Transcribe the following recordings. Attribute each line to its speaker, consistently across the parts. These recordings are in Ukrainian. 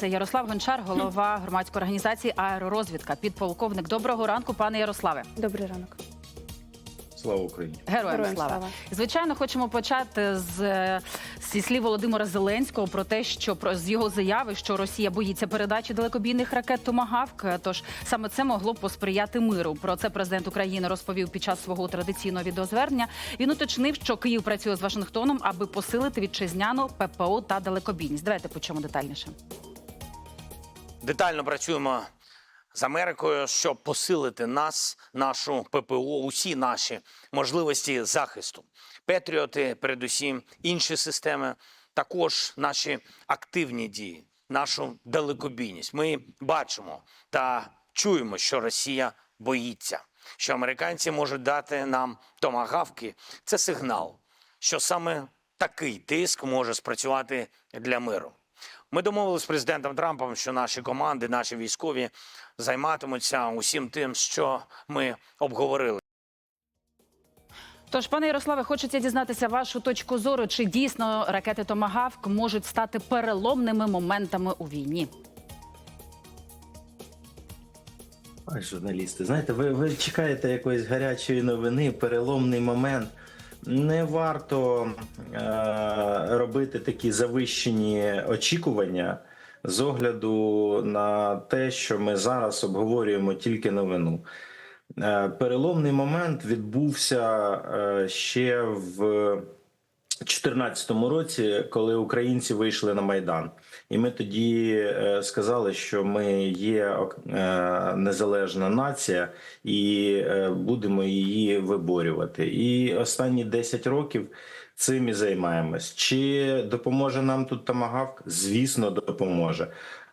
Speaker 1: Це Ярослав Гончар, голова громадської організації Аеророзвідка, підполковник. Доброго ранку, пане Ярославе.
Speaker 2: Добрий ранок.
Speaker 3: Слава Україні!
Speaker 1: Героям,
Speaker 2: Героям
Speaker 1: слава.
Speaker 2: слава.
Speaker 1: Звичайно, хочемо почати з, зі слів Володимира Зеленського про те, що про з його заяви, що Росія боїться передачі далекобійних ракет Томагавк. Тож саме це могло б посприяти миру. Про це президент України розповів під час свого традиційного відеозвернення. Він уточнив, що Київ працює з Вашингтоном, аби посилити вітчизняну ППО та далекобійність. Давайте почому детальніше.
Speaker 4: Детально працюємо з Америкою, щоб посилити нас, нашу ППО, усі наші можливості захисту. Петріоти, передусім, інші системи, також наші активні дії, нашу далекобійність. Ми бачимо та чуємо, що Росія боїться, що американці можуть дати нам томагавки. Це сигнал, що саме такий тиск може спрацювати для миру. Ми домовилися з президентом Трампом, що наші команди, наші військові займатимуться усім тим, що ми обговорили.
Speaker 1: Тож, пане Ярославе, хочеться дізнатися вашу точку зору, чи дійсно ракети Томагавк можуть стати переломними моментами у війні.
Speaker 3: Ой, журналісти, знаєте, ви, ви чекаєте якоїсь гарячої новини, переломний момент. Не варто е, робити такі завищені очікування з огляду на те, що ми зараз обговорюємо тільки новину. Е, переломний момент відбувся е, ще в 2014 році, коли українці вийшли на майдан, і ми тоді е, сказали, що ми є е, незалежна нація і е, будемо її виборювати. І останні 10 років цим і займаємось. Чи допоможе нам тут томагавк? Звісно, допоможе.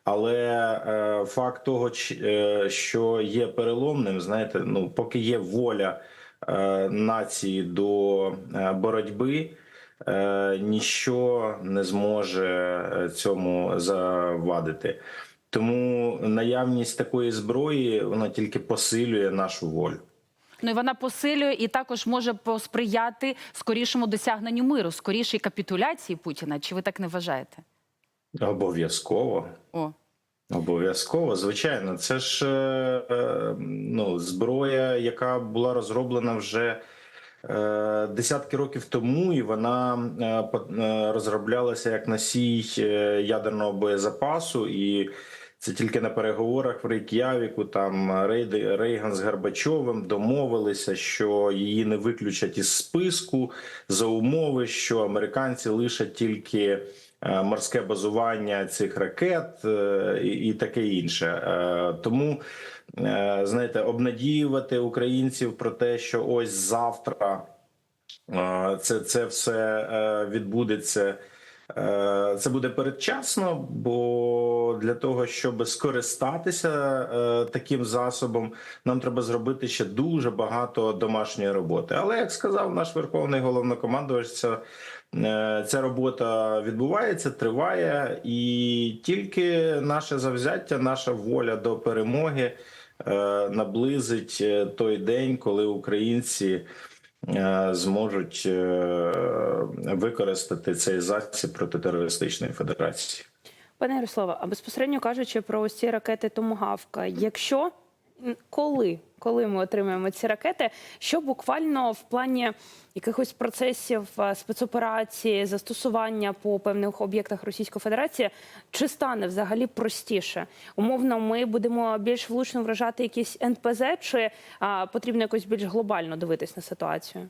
Speaker 3: Але факт того, що є переломним, знаєте, ну поки є воля нації до боротьби, ніщо не зможе е, цьому завадити. Тому наявність такої зброї вона тільки посилює нашу волю.
Speaker 1: Ну і вона посилює і також може посприяти скорішому досягненню миру, скорішій капітуляції Путіна. Чи ви так не вважаєте?
Speaker 3: Обов'язково.
Speaker 1: О,
Speaker 3: Обов'язково, звичайно, це ж е, е, ну, зброя, яка була розроблена вже е, десятки років тому, і вона е, е, розроблялася як носій е, ядерного боєзапасу. І це тільки на переговорах в Рейк'явіку там Рейган з Горбачовим домовилися, що її не виключать із списку за умови, що американці лишать тільки е, морське базування цих ракет е, і, таке інше. Е, Тому е, знаєте, обнадіювати українців про те, що ось завтра е, це, це все е, відбудеться. Е, Це буде передчасно, бо для того, щоб скористатися е, таким засобом, нам треба зробити ще дуже багато домашньої роботи. Але як сказав наш верховний головнокомандувач, ця, е, ця робота відбувається, триває, і тільки наше завзяття, наша воля до перемоги е, наблизить е, той день, коли українці е, зможуть е, використати цей засіб проти терористичної федерації.
Speaker 2: Пане Ярославе, а безпосередньо кажучи про ось ці ракети Томагавка, якщо коли, коли ми отримаємо ці ракети, що буквально в плані якихось процесів е, спецоперації, застосування по певних об'єктах Російської Федерації, чи стане взагалі простіше? Умовно, ми будемо більш влучно вражати якісь НПЗ, чи а, потрібно якось більш глобально дивитись на ситуацію?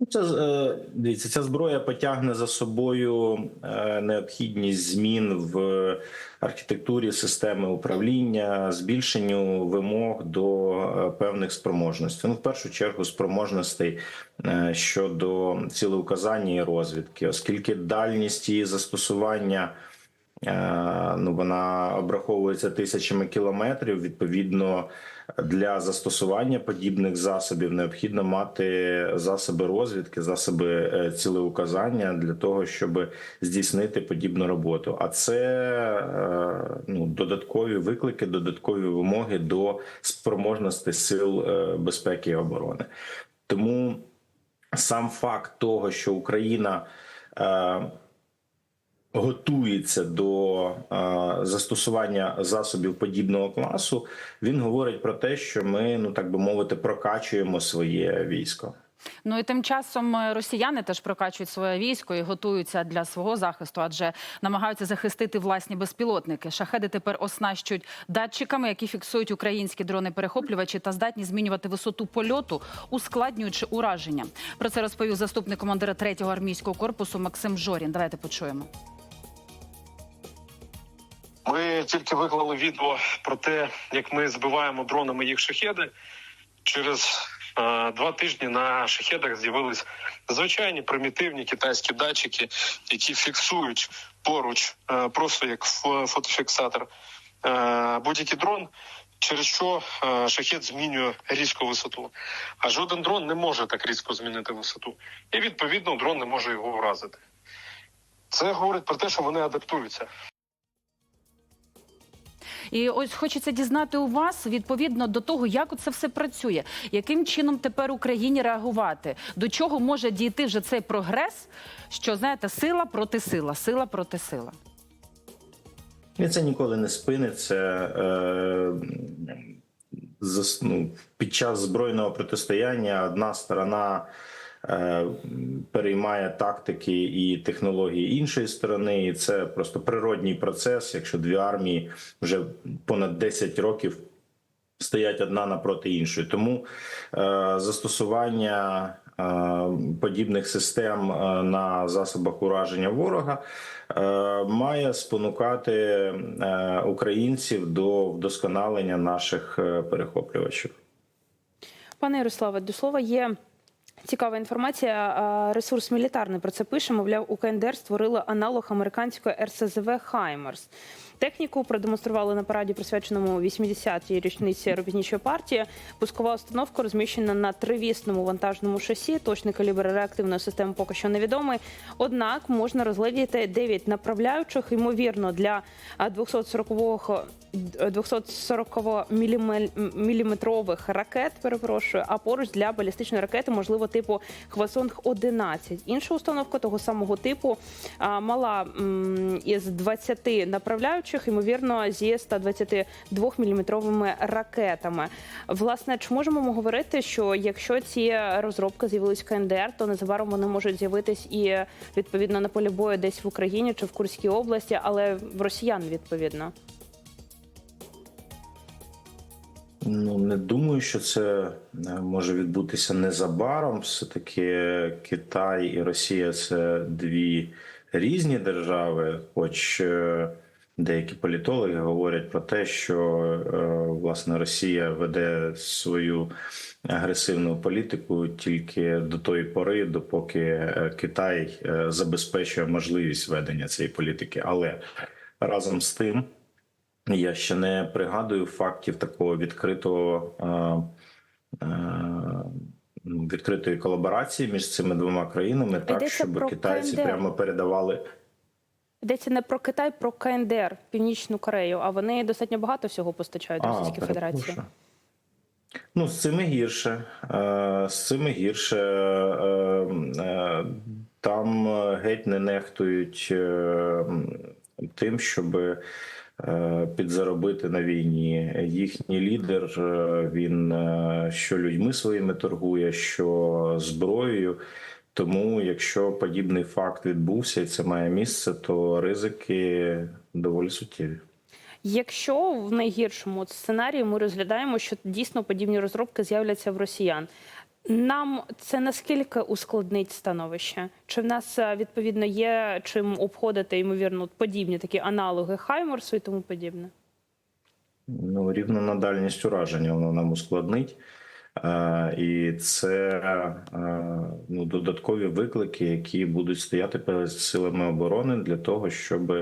Speaker 3: Ну, Це е, дивіться, ця зброя потягне за собою е, необхідність змін в архітектурі системи управління, збільшенню вимог до е, певних спроможностей. Ну, в першу чергу, спроможностей щодо цілеуказання і розвідки, оскільки дальність її застосування. Е, Ну, вона обраховується тисячами кілометрів. Відповідно, для застосування подібних засобів необхідно мати засоби розвідки, засоби е, цілеуказання для того, щоб здійснити подібну роботу. А це е, ну, додаткові виклики, додаткові вимоги до спроможності сил безпеки і оборони. Тому сам факт того, що Україна. Готується до застосування засобів подібного класу, він говорить про те, що ми, ну так би мовити, прокачуємо своє військо.
Speaker 1: Ну і тим часом е, росіяни теж прокачують своє військо і готуються для свого захисту, адже намагаються захистити власні безпілотники. Шахеди тепер оснащують датчиками, які фіксують українські дрони-перехоплювачі та здатні змінювати висоту польоту, ускладнюючи ураження. Про це розповів заступник командира 3-го армійського корпусу Максим Жорін. Давайте почуємо.
Speaker 5: Ми тільки виклали відео про те, як ми збиваємо дронами їх шахеди. Через е, два тижні на шахедах з'явились звичайні примітивні китайські датчики, які фіксують поруч, е, просто як фотофіксатор, е, будь-який дрон. Через що шахет змінює різко висоту, а жоден дрон не може так різко змінити висоту, і відповідно дрон не може його вразити. Це говорить про те, що вони адаптуються.
Speaker 1: І ось хочеться дізнати у вас відповідно до того, як це все працює, яким чином тепер Україні реагувати, до чого може дійти вже цей прогрес, що знаєте, сила проти сила, сила проти сила.
Speaker 3: І це ніколи не спиниться. Е, ну, під час збройного протистояння одна сторона переймає тактики і технології іншої сторони, і це просто природній процес. Якщо дві армії вже понад 10 років стоять одна напроти іншої. Тому е, застосування е, подібних систем е, на засобах ураження ворога е, має спонукати е, українців до вдосконалення наших е, перехоплювачів.
Speaker 2: Пане Ярославе, до слова є. Цікава інформація. Ресурс мілітарний про це пише. Мовляв, у КНДР створили аналог американської РСЗВ Хаймерс. Техніку продемонстрували на параді, присвяченому 80-й річниці робітничої партії. Пускова установка розміщена на тривісному вантажному шасі. Точний калібр реактивної системи поки що невідомий. Однак можна розглядіти 9 направляючих, ймовірно, для а, 240-го 240 міліметрових ракет, перепрошую, а поруч для балістичної ракети, можливо, типу Хвасонг 11 Інша установка того самого типу мала із 20 направляючих, ймовірно, зі 122 міліметровими ракетами. Власне, чи можемо ми говорити, що якщо ці розробки з'явились в КНДР, то незабаром вони можуть з'явитись і відповідно на полі бою десь в Україні чи в Курській області, але в росіян відповідно.
Speaker 3: Ну не думаю, що це е, може відбутися незабаром. Все таки Китай і Росія це дві різні держави, хоч е, деякі політологи говорять про те, що е, власне Росія веде свою агресивну політику тільки до тої пори, допоки Китай забезпечує можливість ведення цієї політики, але разом з тим. Я ще не пригадую фактів такого відкритого е, е, відкритої колаборації між цими двома країнами, так
Speaker 2: Йдеться
Speaker 3: щоб китайці
Speaker 2: КНДР.
Speaker 3: прямо передавали.
Speaker 2: Йдеться не про Китай, про КНДР, Північну Корею. А вони достатньо багато всього постачають до Російської Федерації.
Speaker 3: Ну, з цими гірше. Е, З цими гірше. Е, е, Там геть не нехтують тим, щоб підзаробити на війні. Їхній лідер е, він е, що людьми своїми торгує, що зброєю. Тому, якщо подібний факт відбувся і це має місце, то ризики доволі суттєві.
Speaker 2: Якщо в найгіршому сценарії ми розглядаємо, що дійсно подібні розробки з'являться в росіян. Нам це наскільки ускладнить становище? Чи в нас е, відповідно є чим обходити ймовірно подібні такі аналоги Хаймерсу і тому подібне?
Speaker 3: Ну, рівно на дальність ураження воно нам ускладнить. Е, і це е, ну, додаткові виклики, які будуть стояти перед силами оборони для того, щоб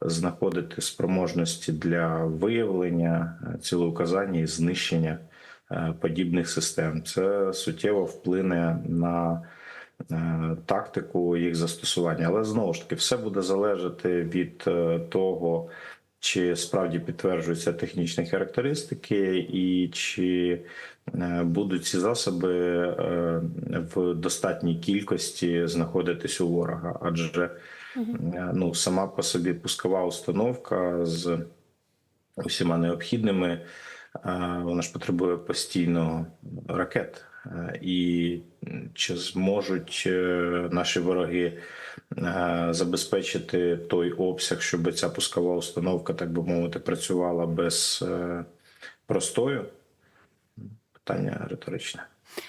Speaker 3: знаходити спроможності для виявлення, цілеуказання і знищення подібних систем. Це суттєво вплине на е, тактику їх застосування. Але знову ж таки, все буде залежати від е, того, чи справді підтверджуються технічні характеристики, і чи е, будуть ці засоби е, в достатній кількості знаходитись у ворога, адже Е, Ну, сама по собі пускова установка з усіма необхідними, е, вона ж потребує постійно ракет. Е, І чи зможуть е, наші вороги е, забезпечити той обсяг, щоб ця пускова установка, так би мовити, працювала без простою? Питання риторичне.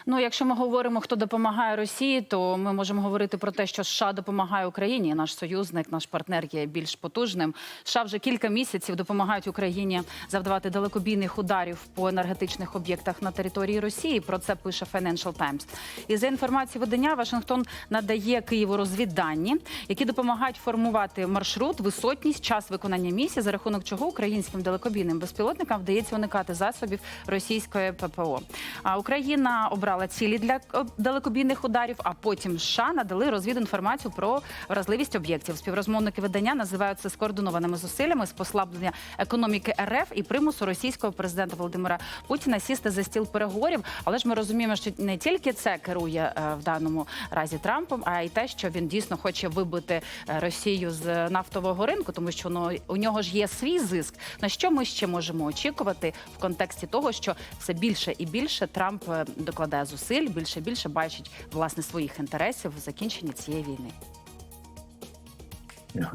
Speaker 1: Ну, якщо ми говоримо, хто допомагає Росії, то ми можемо говорити про те, що США допомагає Україні. Наш союзник, наш партнер є більш потужним. США вже кілька місяців допомагають Україні завдавати далекобійних ударів по енергетичних об'єктах на території Росії. Про це пише Financial Times. І за інформацією видання, Вашингтон надає Києву розвіддані, які допомагають формувати маршрут, висотність, час виконання місії, за рахунок чого українським далекобійним безпілотникам вдається уникати засобів російської ППО. А Україна обрала цілі для е, далекобійних ударів, а потім США надали розвідінформацію про вразливість об'єктів. Співрозмовники видання називають це скоординованими зусиллями з послаблення економіки РФ і примусу російського президента Володимира Путіна сісти за стіл переговорів. Але ж ми розуміємо, що не тільки це керує е, в даному разі Трампом, а й те, що він дійсно хоче вибити е, Росію з нафтового ринку, тому що ну, у нього ж є свій зиск. На що ми ще можемо очікувати в контексті того, що все більше і більше Трамп е, докладає зусиль, більше більше бачить власне своїх інтересів в закінченні цієї війни.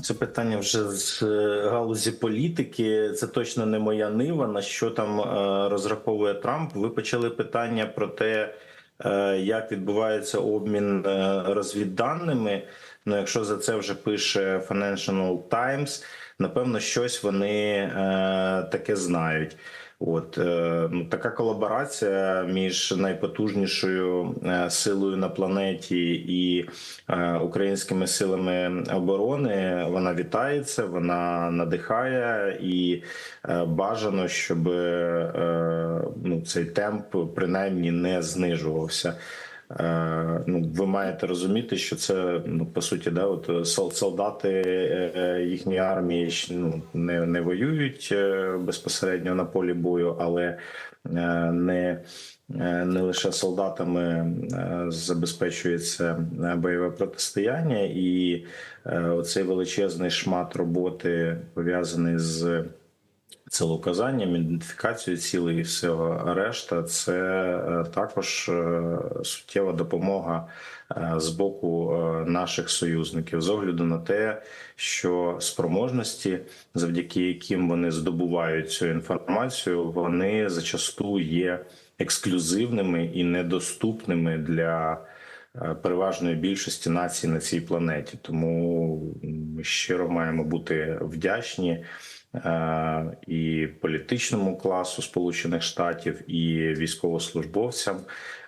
Speaker 3: Це питання вже з е, галузі політики. Це точно не моя нива. На що там е, розраховує Трамп? Ви почали питання про те, е, як відбувається обмін розвідданими. Ну, якщо за це вже пише Financial Times, напевно, щось вони таке знають. От е, ну, така колаборація між найпотужнішою е, силою на планеті і е, українськими силами оборони вона вітається, вона надихає і бажано, щоб ну, цей темп принаймні не знижувався. Е, Ну, ви маєте розуміти, що це ну по суті, да, от солдати е, е, їхньої армії ну, не, не воюють е, безпосередньо на полі бою, але е, не, е, не лише солдатами е, забезпечується е, бойове протистояння, і е, оцей величезний шмат роботи пов'язаний з целоказанням, ідентифікацією цілей і всього решта, це е, також е, суттєва допомога е, з боку наших союзників з огляду на те, що спроможності, завдяки яким вони здобувають цю інформацію, вони зачасту є ексклюзивними і недоступними для. Переважної більшості націй на цій планеті, тому ми щиро маємо бути вдячні і політичному класу Сполучених Штатів, і військовослужбовцям,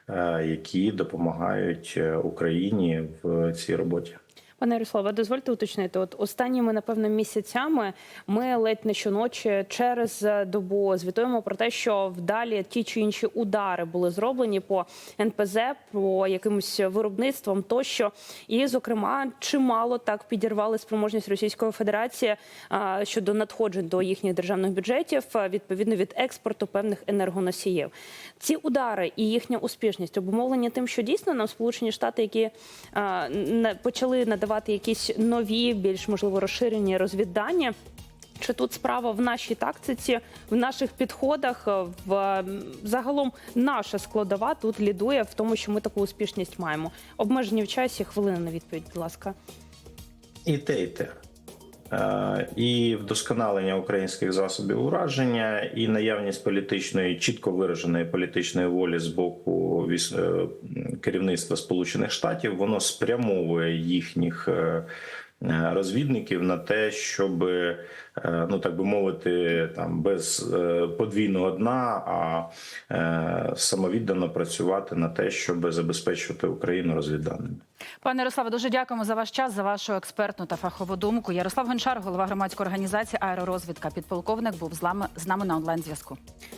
Speaker 3: е, які допомагають е, Україні в цій роботі.
Speaker 2: Пане Ярославе, дозвольте уточнити. От останніми, напевно, місяцями ми ледь не щоночі через добу звітуємо про те, що вдалі ті чи інші удари були зроблені по НПЗ, по якимось виробництвам тощо. І, зокрема, чимало так підірвали спроможність Російської Федерації щодо надходжень до їхніх державних бюджетів, відповідно від експорту певних енергоносіїв. Ці удари і їхня успішність обумовлені тим, що дійсно нам Сполучені Штати, які почали надавати якісь нові, більш можливо розширені розвіддання. Чи тут справа в нашій тактиці, в наших підходах, е, в загалом наша складова тут лідує в тому, що ми таку успішність маємо. Обмежені в часі хвилина на відповідь, будь ласка.
Speaker 3: І те, і те. Е, І вдосконалення українських засобів ураження, і наявність політичної, чітко вираженої політичної волі з боку е, керівництва Сполучених Штатів, воно спрямовує їхніх е, розвідників на те, щоб, е, ну так би мовити, там без е, подвійного дна, а е, самовіддано працювати на те, щоб забезпечувати Україну розвідданими.
Speaker 1: Пане Ярославе, дуже дякуємо за ваш час, за вашу експертну та фахову думку. Ярослав Гончар, голова громадської організації Аеророзвідка, підполковник, був з нами на онлайн зв'язку.